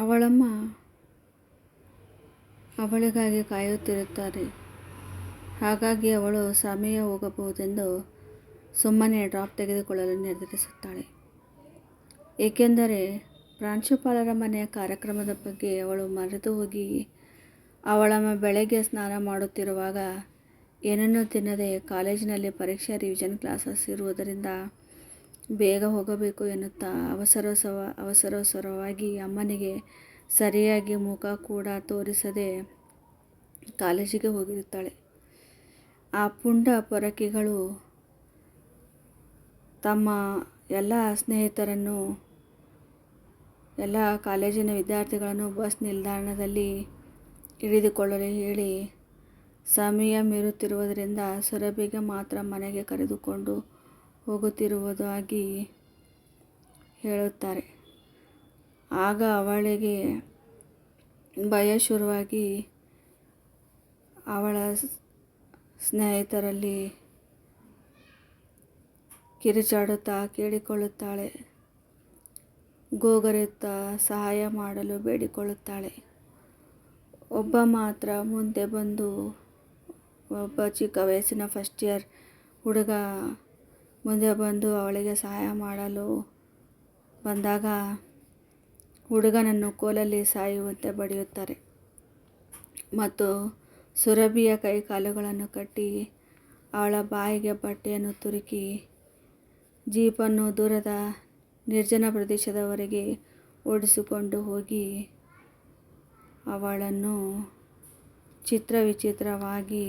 ಅವಳಮ್ಮ ಅವಳಿಗಾಗಿ ಕಾಯುತ್ತಿರುತ್ತಾರೆ. ಹಾಗಾಗಿ ಅವಳು ಸಮಯ ಹೋಗಬಹುದೆಂದು ಸುಮ್ಮನೆ ಡ್ರಾಪ್ ತೆಗೆದುಕೊಳ್ಳಲು ನಿರ್ಧರಿಸುತ್ತಾಳೆ. ಏಕೆಂದರೆ ಪ್ರಾಂಶುಪಾಲರ ಮನೆಯ ಕಾರ್ಯಕ್ರಮದ ಬಗ್ಗೆ ಅವಳು ಮರೆತು ಹೋಗಿ ಅವಳಮ್ಮ ಬೆಳಗ್ಗೆ ಸ್ನಾನ ಮಾಡುತ್ತಿರುವಾಗ ಏನನ್ನೂ ತಿನ್ನದೆ ಕಾಲೇಜಿನಲ್ಲಿ ಪರೀಕ್ಷಾ ರಿವಿಷನ್ ಕ್ಲಾಸಸ್ ಇರುವುದರಿಂದ ಬೇಗ ಹೋಗಬೇಕು ಎನ್ನುತ್ತಾ ಅವಸರಸವ ಅವಸರಸರವಾಗಿ ಅಮ್ಮನಿಗೆ ಸರಿಯಾಗಿ ಮುಖ ಕೂಡ ತೋರಿಸದೆ ಕಾಲೇಜಿಗೆ ಹೋಗಿರುತ್ತಾಳೆ. ಆ ಪುಂಡ ಪೊರಕೆಗಳು ತಮ್ಮ ಎಲ್ಲ ಸ್ನೇಹಿತರನ್ನು, ಎಲ್ಲ ಕಾಲೇಜಿನ ವಿದ್ಯಾರ್ಥಿಗಳನ್ನು ಬಸ್ ನಿಲ್ದಾಣದಲ್ಲಿ ಹಿಡಿದುಕೊಳ್ಳಲು ಹೇಳಿ ಸಮಯ ಮೀರುತ್ತಿರುವುದರಿಂದ ಸುರಭಿಗೆ ಮಾತ್ರ ಮನೆಗೆ ಕರೆದುಕೊಂಡು ಹೋಗುತ್ತಿರುವುದಾಗಿ ಹೇಳುತ್ತಾರೆ. ಆಗ ಅವಳಿಗೆ ಭಯ ಶುರುವಾಗಿ ಅವಳ ಸ್ನೇಹಿತರಲ್ಲಿ ಕಿರುಚಾಡುತ್ತಾ ಕೇಳಿಕೊಳ್ಳುತ್ತಾಳೆ. ಗೋಗರೆಯುತ್ತಾ ಸಹಾಯ ಮಾಡಲು ಬೇಡಿಕೊಳ್ಳುತ್ತಾಳೆ. ಒಬ್ಬ ಮಾತ್ರ ಮುಂದೆ ಬಂದು ಒಬ್ಬ ಚಿಕ್ಕ ವಯಸ್ಸಿನ ಫಸ್ಟ್ ಇಯರ್ ಹುಡುಗ ಮುಂದೆ ಬಂದು ಅವಳಿಗೆ ಸಹಾಯ ಮಾಡಲು ಬಂದಾಗ ಹುಡುಗನನ್ನು ಕೋಲಲ್ಲಿ ಸಾಯುವಂತೆ ಬಡಿಯುತ್ತಾರೆ. ಮತ್ತು ಸುರಭಿಯ ಕೈ ಕಾಲುಗಳನ್ನು ಕಟ್ಟಿ ಅವಳ ಬಾಯಿಗೆ ಬಟ್ಟೆಯನ್ನು ತುರುಕಿ ಜೀಪನ್ನು ದೂರದ ನಿರ್ಜನ ಪ್ರದೇಶದವರೆಗೆ ಓಡಿಸಿಕೊಂಡು ಹೋಗಿ ಅವಳನ್ನು ಚಿತ್ರ ವಿಚಿತ್ರವಾಗಿ